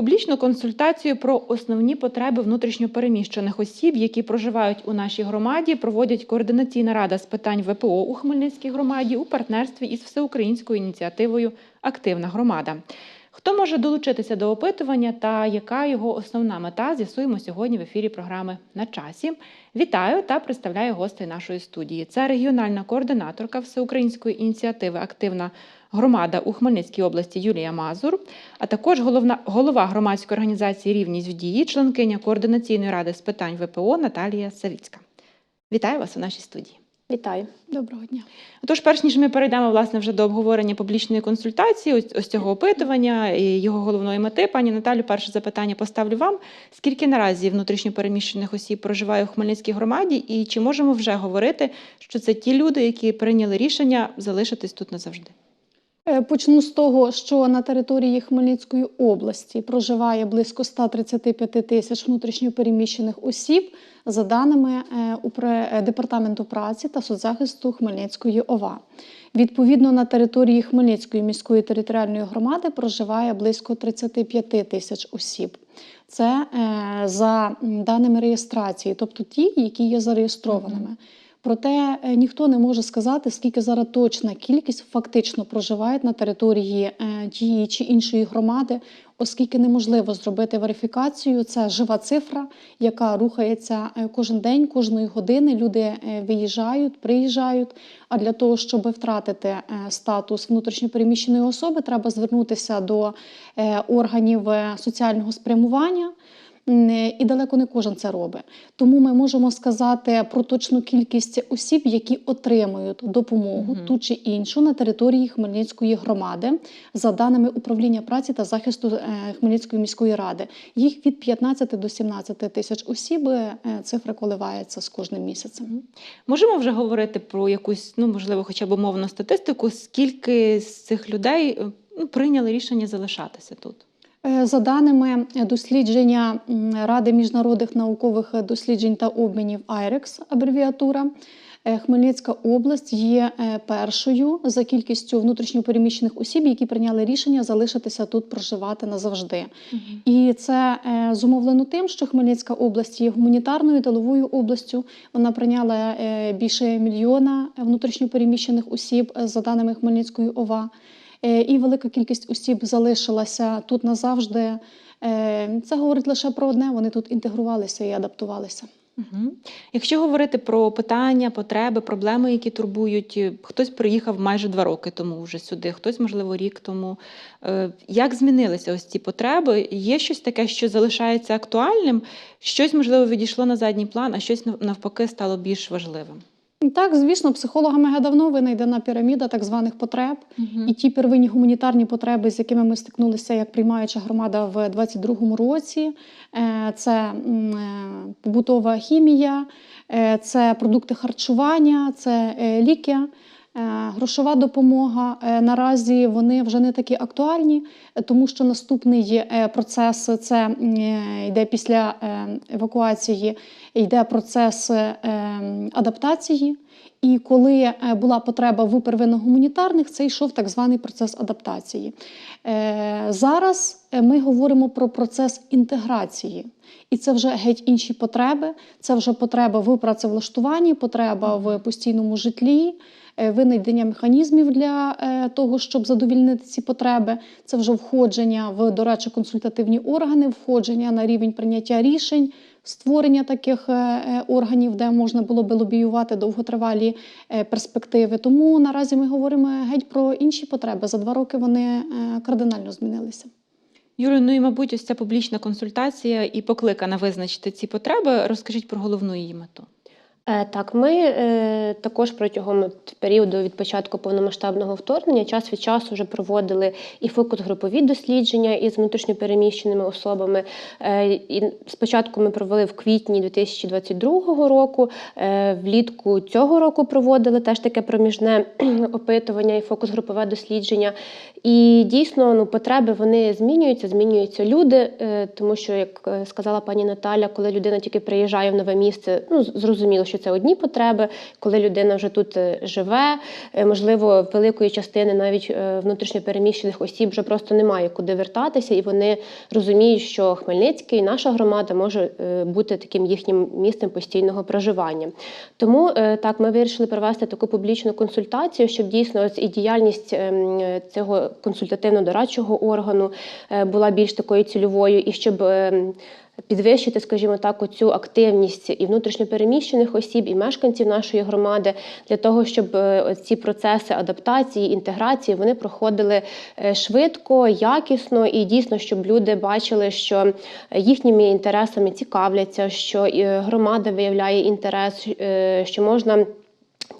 Публічну консультацію про основні потреби внутрішньопереміщених осіб, які проживають у нашій громаді, проводять координаційна рада з питань ВПО у Хмельницькій громаді у партнерстві із всеукраїнською ініціативою Активна громада. Хто може долучитися до опитування та яка його основна мета, з'ясуємо сьогодні в ефірі програми на часі. Вітаю та представляю гостей нашої студії. Це регіональна координаторка всеукраїнської ініціативи Активна у Хмельницькій області Юлія Мазур, а також головна, голова громадської організації Рівність в дії, членкиня координаційної ради з питань ВПО Наталія Савіцька. Вітаю вас у нашій студії. Вітаю. Доброго дня. Тож, перш ніж ми перейдемо власне вже до обговорення публічної консультації, ось, ось цього опитування і його головної мети, пані Наталю, перше запитання поставлю вам: скільки наразі внутрішньопереміщених осіб проживає у Хмельницькій громаді, і чи можемо вже говорити, що це ті люди, які прийняли рішення залишитись тут назавжди? Е, Почну з того, що на території Хмельницької області проживає близько 135 тисяч внутрішньопереміщених осіб, за даними е, е, департаменту праці та соцзахисту Хмельницької ОВА. Відповідно, на території Хмельницької міської територіальної громади проживає близько 35 тисяч осіб. Це за даними реєстрації, тобто ті, які є зареєстрованими. Проте е, ніхто не може сказати, скільки зараз точна кількість фактично проживають на території е, тієї чи іншої громади, оскільки неможливо зробити верифікацію. Це жива цифра, яка рухається е, кожен день, кожної години. Люди виїжджають, приїжджають. А для того, щоб втратити статус внутрішньопереміщеної особи, треба звернутися до органів соціального спрямування. І далеко не кожен це робить. Тому ми можемо сказати про точну кількість осіб, які отримують допомогу Мгм. ту чи іншу на території Хмельницької громади, за даними управління праці та захисту е, Хмельницької міської ради. Їх від 15 до 17 тисяч осіб. е, Цифра коливається з кожним місяцем. Можемо вже говорити про якусь, ну можливо, хоча б умовну статистику, скільки з цих людей е, ну, прийняли рішення залишатися тут? Е, За даними дослідження Ради міжнародних наукових досліджень та обмінів IREX, абревіатура, е, Хмельницька область є е, першою за кількістю внутрішньопереміщених осіб, які прийняли рішення залишитися тут проживати назавжди. І це зумовлено тим, що Хмельницька область є гуманітарною тиловою областю. Вона прийняла більше мільйона внутрішньопереміщених осіб за даними Хмельницької ОВА. Е, І велика кількість осіб залишилася тут назавжди. Е, Це говорить лише про одне: вони тут інтегрувалися і адаптувалися. Якщо говорити про питання, потреби, проблеми, які турбують, е, хтось приїхав майже два роки тому вже сюди, хтось, можливо, рік тому. Як змінилися ось ці потреби? Є щось таке, що залишається актуальним, щось, можливо, відійшло на задній план, а щось навпаки стало більш важливим. Так, звісно, психологами вже давно винайдена піраміда так званих потреб. І ті первинні гуманітарні потреби, з якими ми стикнулися як приймаюча громада в 2022 році, е, це е, побутова хімія, е, це продукти харчування, це ліки. Е, Грошова допомога Е, наразі вони вже не такі актуальні, е, тому що наступний процес це йде після евакуації, йде процес адаптації. І коли була потреба в первинно-гуманітарних, це йшов так званий процес адаптації. Зараз ми говоримо про процес інтеграції. І це вже геть інші потреби. Це вже потреба в працевлаштуванні, потреба в постійному житлі, винайдення механізмів для е, того, щоб задовільнити ці потреби. Це вже входження в дорадчо-консультативні органи, входження на рівень прийняття рішень, створення таких е, е, органів, де можна було би лобіювати довготривалі е, перспективи. Тому наразі ми говоримо геть про інші потреби. За два роки вони е, кардинально змінилися. Юлію, ну і мабуть, ось ця публічна консультація і покликана визначити ці потреби. Розкажіть про головну її мету. Е, Так, ми е, також протягом от періоду від початку повномасштабного вторгнення час від часу вже проводили і фокус-групові дослідження із внутрішньопереміщеними особами. Е, і спочатку ми провели в квітні 2022 року, влітку цього року проводили теж таке проміжне опитування і фокус-групове дослідження. І дійсно ну, потреби вони змінюються, змінюються люди, тому що, як сказала пані Наталя, коли людина тільки приїжджає в нове місце, ну зрозуміло, що це одні потреби, коли людина вже тут е, живе. е, Можливо, великої частини навіть е, внутрішньопереміщених осіб вже просто немає куди вертатися, і вони розуміють, що Хмельницький, наша громада може бути таким їхнім місцем постійного проживання. Тому так ми вирішили провести таку публічну консультацію, щоб дійсно і діяльність ем, цього консультативно-дорадчого органу була більш такою цільовою, і щоб ем, підвищити, скажімо так, оцю активність і внутрішньопереміщених осіб, і мешканців нашої громади для того, щоб е, ці процеси адаптації, інтеграції вони проходили е, швидко, якісно і дійсно, щоб люди бачили, що їхніми інтересами цікавляться, що е, громада виявляє інтерес, що можна.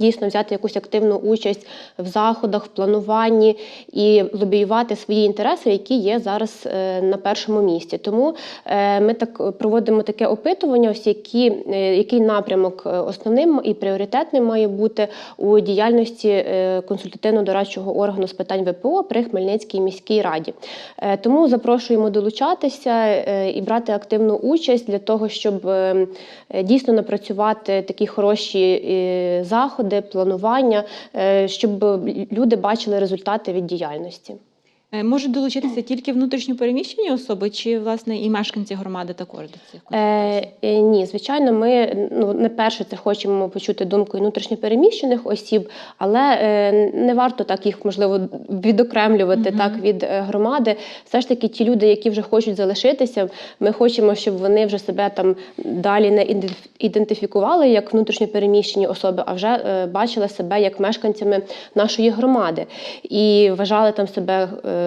Дійсно взяти якусь активну участь в заходах, в плануванні і лобіювати свої інтереси, які є зараз е, на першому місці. Тому е, ми так проводимо таке опитування, ось які, е, який напрямок основним і пріоритетним має бути у діяльності консультативно-дорадчого органу з питань ВПО при Хмельницькій міській раді. Тому запрошуємо долучатися і брати активну участь для того, щоб е, е, дійсно напрацювати такі хороші е, заходи, планування, е, щоб люди бачили результати від діяльності. Е, Можуть долучитися тільки внутрішньопереміщені особи, чи власне і мешканці громади також до цих? Е, е, ні, звичайно, ми ну не перше це хочемо почути думку і внутрішньопереміщених осіб, але е, не варто так їх можливо відокремлювати Мгм. так від е, громади. Все ж таки, ті люди, які вже хочуть залишитися, ми хочемо, щоб вони вже себе там далі не ідентиф- ідентифікували як внутрішньопереміщені особи, а вже е, бачили себе як мешканцями нашої громади і вважали там себе е,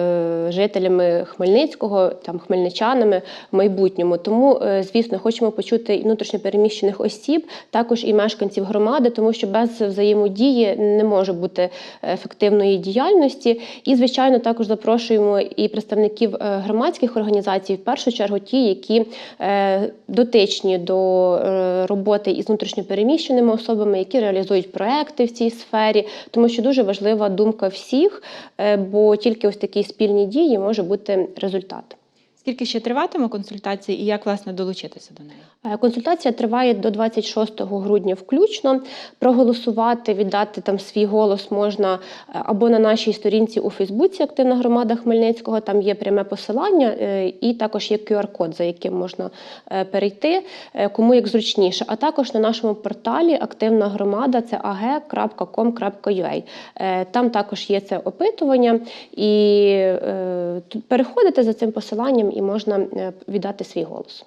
жителями Хмельницького, там хмельничанами в майбутньому. Тому, е, звісно, хочемо почути і внутрішньопереміщених осіб, також і мешканців громади, тому що без взаємодії не може бути ефективної діяльності. І, звичайно, також запрошуємо і представників е, громадських організацій, в першу чергу ті, які е, дотичні до е, роботи із внутрішньопереміщеними особами, які реалізують проекти в цій сфері, тому що дуже важлива думка всіх, е, бо тільки ось такі спільні дії може бути результат. Скільки ще триватиме консультації і як власне долучитися до неї? Е, Консультація триває до 26 грудня включно. Проголосувати, віддати там свій голос можна е, або на нашій сторінці у Фейсбуці Активна громада Хмельницького. Там є пряме посилання, е, і також є QR-код, за яким можна перейти, кому як зручніше. А також на нашому порталі Активна громада це ag.com.ua. Там також є це опитування, і переходите за цим посиланням і можна е, віддати свій голос.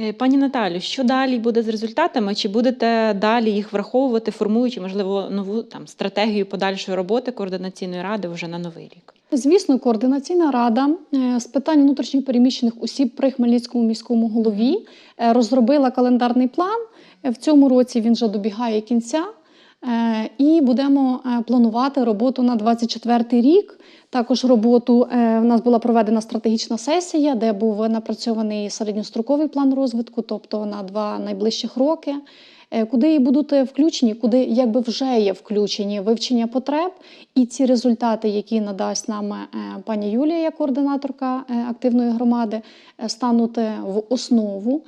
Е, Пані Наталю, що далі буде з результатами? Чи будете далі їх враховувати, формуючи, можливо, нову там стратегію подальшої роботи координаційної ради вже на новий рік? Звісно, координаційна рада е, з питань внутрішньо переміщених осіб при Хмельницькому міському голові розробила календарний план. В цьому році він вже добігає кінця. Е, І будемо е, планувати роботу на 24 рік. Також роботу е, в нас була проведена стратегічна сесія, де був напрацьований середньостроковий план розвитку, тобто на два найближчих роки. Куди будуть включені, куди якби вже є включені вивчення потреб, і ці результати, які надасть нам пані Юлія, як координаторка активної громади, стануть в основу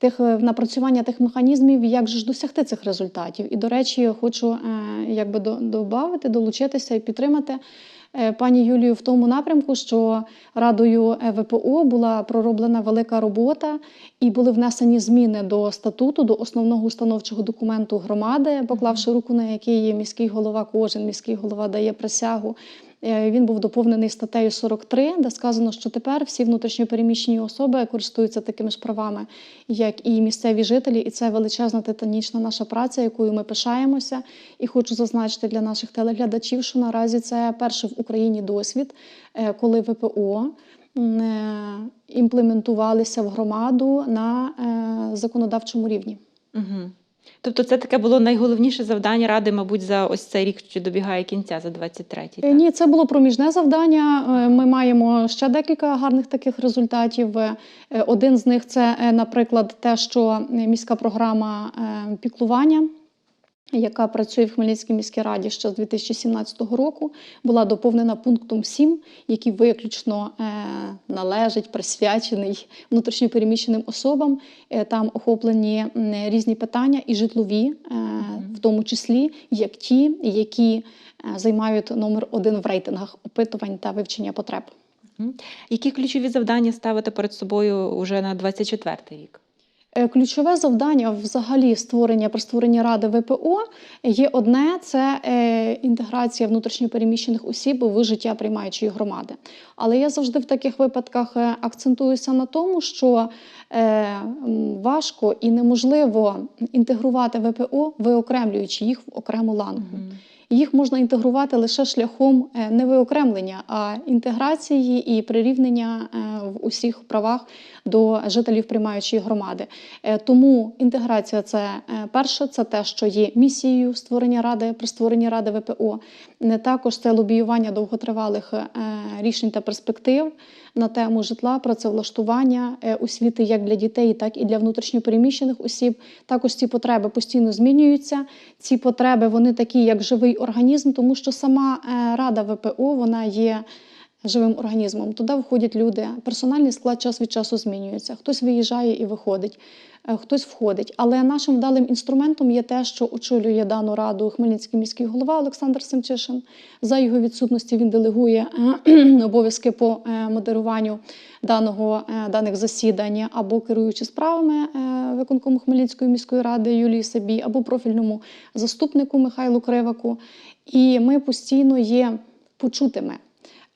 тих е, напрацювання тих механізмів, як же ж досягти цих результатів. І, до речі, хочу е, якби до- додати, долучитися і підтримати е, пані Юлію в тому напрямку, що радою ВПО була пророблена велика робота і були внесені зміни до статуту, до основного установчого документу громади, поклавши руку на який міський голова, кожен міський голова дає присягу. Е, Він був доповнений статтею 43, де сказано, що тепер всі внутрішньопереміщені особи користуються такими ж правами, як і місцеві жителі, і це величезна титанічна наша праця, якою ми пишаємося. І хочу зазначити для наших телеглядачів, що наразі це перший в Україні досвід, е, коли ВПО е, імплементувалися в громаду на законодавчому рівні. Угу. Тобто, це таке було найголовніше завдання ради, мабуть, за ось цей рік, що добігає кінця, за 23-й. так? Ні, це було проміжне завдання. Е, Ми маємо ще декілька гарних таких результатів. Е, Один з них це, е, наприклад, те, що міська програма е, піклування. Яка працює в Хмельницькій міській раді ще з 2017 року, була доповнена пунктом 7, який виключно е, належить, присвячений внутрішньопереміщеним особам. Е, Там охоплені різні питання і житлові, е, в тому числі як ті, які займають номер один в рейтингах опитувань та вивчення потреб. Які ключові завдання ставите перед собою уже на 24 рік? Е, Ключове завдання взагалі створення при створенні ради ВПО є одне: це е, інтеграція внутрішньопереміщених осіб в життя приймаючої громади. Але я завжди в таких випадках е, акцентуюся на тому, що важко і неможливо інтегрувати ВПО, виокремлюючи їх в окрему ланку. Їх можна інтегрувати лише шляхом е, не виокремлення, а інтеграції і прирівнення е, в усіх правах до жителів приймаючої громади. Е, Тому інтеграція це перше, це те, що є місією створення ради при створенні ради ВПО. Також це лобіювання довготривалих е, рішень та перспектив на тему житла, працевлаштування, е, освіти як для дітей, так і для внутрішньопереміщених осіб. Також ці потреби постійно змінюються. Ці потреби вони такі, як живий організм, тому що сама е, рада ВПО вона є. Живим організмом туди входять люди. Персональний склад час від часу змінюється. Хтось виїжджає і виходить, е, хтось входить. Але нашим вдалим інструментом є те, що очолює дану раду Хмельницький міський голова Олександр Семчишин. За його відсутності він делегує е, обов'язки по е, модеруванню даного даних засідань або керуючи справами виконкому Хмельницької міської ради Юлії Сабі, або профільному заступнику Михайлу Криваку. І ми постійно є почутими.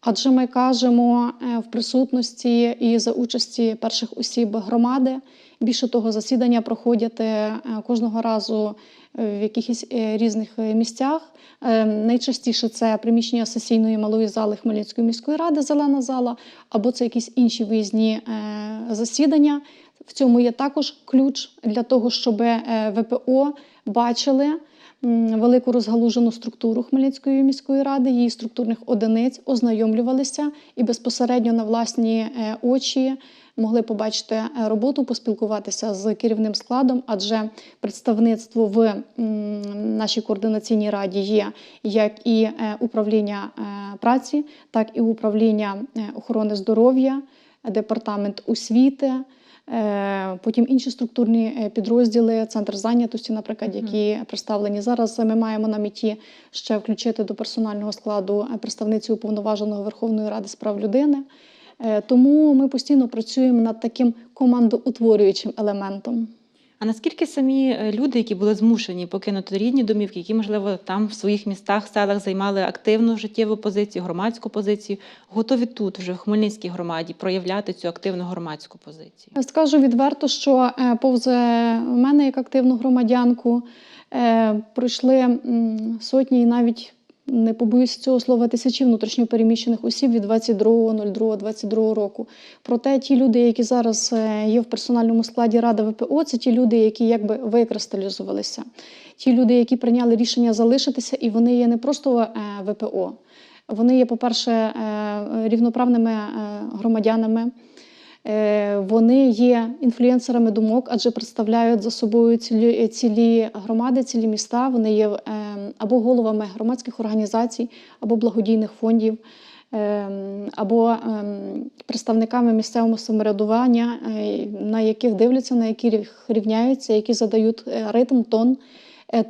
Адже ми кажемо е, в присутності і за участі перших осіб громади. Більше того, засідання проходять е, кожного разу в якихось е, різних місцях. Найчастіше це приміщення сесійної малої зали Хмельницької міської ради, зелена зала, або це якісь інші виїзні засідання. В цьому є також ключ для того, щоб ВПО бачили велику розгалужену структуру Хмельницької міської ради, її структурних одиниць, ознайомлювалися і безпосередньо на власні е, очі могли побачити е, роботу, поспілкуватися з керівним складом, адже представництво в нашій координаційній раді є як і е, управління праці, так і управління охорони здоров'я, департамент освіти. Е, Потім інші структурні е, підрозділи, центр зайнятості, наприклад, які представлені зараз. Ми маємо на меті ще включити до персонального складу е, представницю уповноваженого Верховної Ради з прав людини. Е, Тому ми постійно працюємо над таким командоутворюючим елементом. А наскільки самі е, люди, які були змушені покинути рідні домівки, які, можливо, там в своїх містах, селах займали активну життєву позицію, громадську позицію, готові тут, вже в Хмельницькій громаді, проявляти цю активну громадську позицію? Скажу відверто, що е, повз е, мене як активну громадянку пройшли сотні і навіть не побоюсь цього слова тисячі внутрішньопереміщених осіб від 22.02.22 року. Проте ті люди, які зараз е, є в персональному складі Ради ВПО, це ті люди, які якби викристалізувалися. Ті люди, які прийняли рішення залишитися, і вони є не просто е, ВПО. Вони є, по-перше, е, рівноправними громадянами. Е, Вони є інфлюенсерами думок, адже представляють за собою цілі, цілі громади, цілі міста. Вони є е, або головами громадських організацій, або благодійних фондів, е, або е, представниками місцевого самоврядування, е, на яких дивляться, на яких рівняються, які задають е, ритм, тон.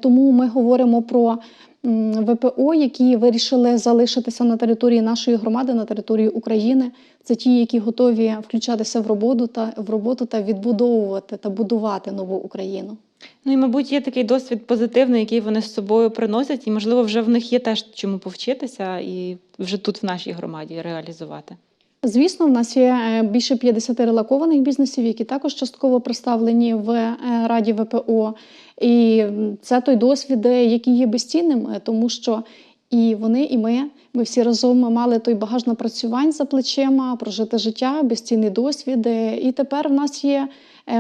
Тому ми говоримо про ВПО, які вирішили залишитися на території нашої громади, на території України. Це ті, які готові включатися в роботу та в роботу та відбудовувати та будувати нову Україну. Ну і, мабуть, є такий досвід позитивний, який вони з собою приносять, і, можливо, вже в них є теж чому повчитися і вже тут, в нашій громаді, реалізувати. Звісно, в нас є е, більше 50 релакованих бізнесів, які також частково представлені в е, Раді ВПО. І це той досвід, е, який є безцінним, тому що і вони, і ми, ми всі разом мали той багаж напрацювань за плечима, прожити життя, безцінний досвід. І тепер в нас є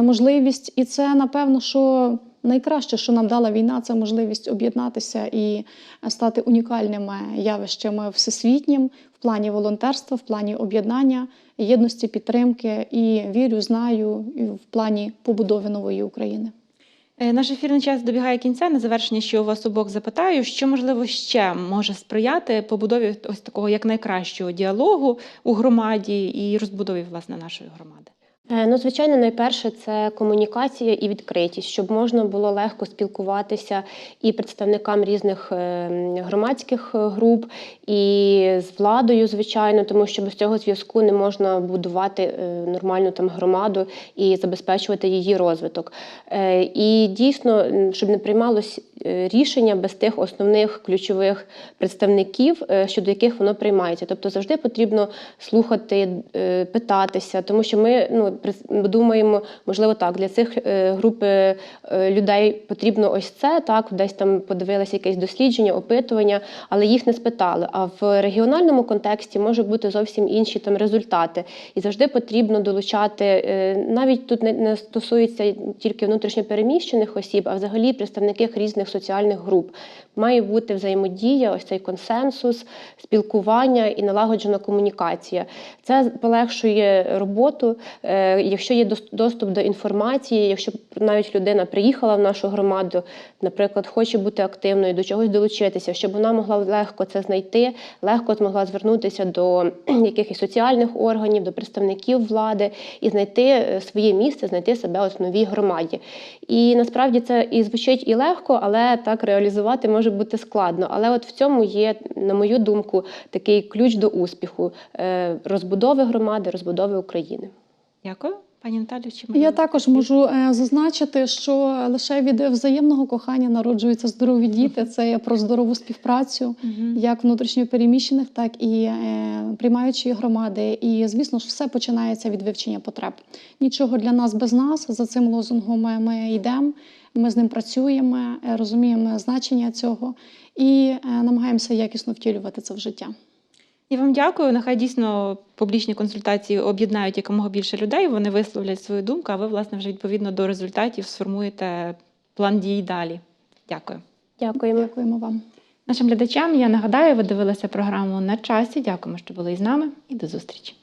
можливість, і це напевно, що найкраще, що нам дала війна, це можливість об'єднатися і е, стати унікальним е, явищем всесвітнім в плані волонтерства, в плані об'єднання, єдності, підтримки і вірю, знаю в плані побудови нової України. Е, Наш ефірний час добігає кінця. На завершення ще у вас обох запитаю, що можливо ще може сприяти побудові ось такого як найкращого діалогу у громаді і розбудові власне нашої громади. Е, Ну, звичайно, найперше це комунікація і відкритість, щоб можна було легко спілкуватися і представникам різних е, громадських е, груп, і з владою, звичайно, тому що без цього зв'язку не можна будувати нормальну там громаду і забезпечувати її розвиток. І дійсно, щоб не приймалось рішення без тих основних ключових представників, щодо яких воно приймається. Тобто завжди потрібно слухати, питатися, тому що ми ну, думаємо, можливо, так, для цих е, груп е, е, людей потрібно ось це, так, десь там подивилися якесь дослідження, опитування, але їх не спитали. А в регіональному контексті може бути зовсім інші там результати. І завжди потрібно долучати, навіть тут не, стосується тільки внутрішньопереміщених осіб, а взагалі представники різних соціальних груп. Має бути взаємодія, ось цей консенсус, спілкування і налагоджена комунікація. Це полегшує роботу. Е, Якщо є доступ до інформації, якщо навіть людина приїхала в нашу громаду, наприклад, хоче бути активною, до чогось долучитися, щоб вона могла легко це знайти, легко змогла звернутися до якихось соціальних органів, до представників влади і знайти е, своє місце, знайти себе от в новій громаді. І насправді це і звучить і легко, але так реалізувати може бути складно. Але от в цьому є, на мою думку, такий ключ до успіху е, розбудови громади, розбудови України. Дякую, пані Наталю. Чи Я також можу е, зазначити, що лише від взаємного кохання народжуються здорові діти. Це є про здорову співпрацю, як внутрішньопереміщених, так і е, приймаючої громади. І звісно ж, все починається від вивчення потреб. Нічого для нас без нас. За цим лозунгом ми, йдемо. Ми з ним працюємо, е, розуміємо значення цього і намагаємося якісно втілювати це в життя. Я вам дякую. Нехай дійсно публічні консультації об'єднають якомога більше людей. Вони висловлять свою думку, а ви, власне, вже відповідно до результатів сформуєте план дій далі. Дякую. Дякуємо. Дякуємо вам. Нашим глядачам я нагадаю, ви дивилися програму на часі. Дякуємо, що були із нами, і до зустрічі.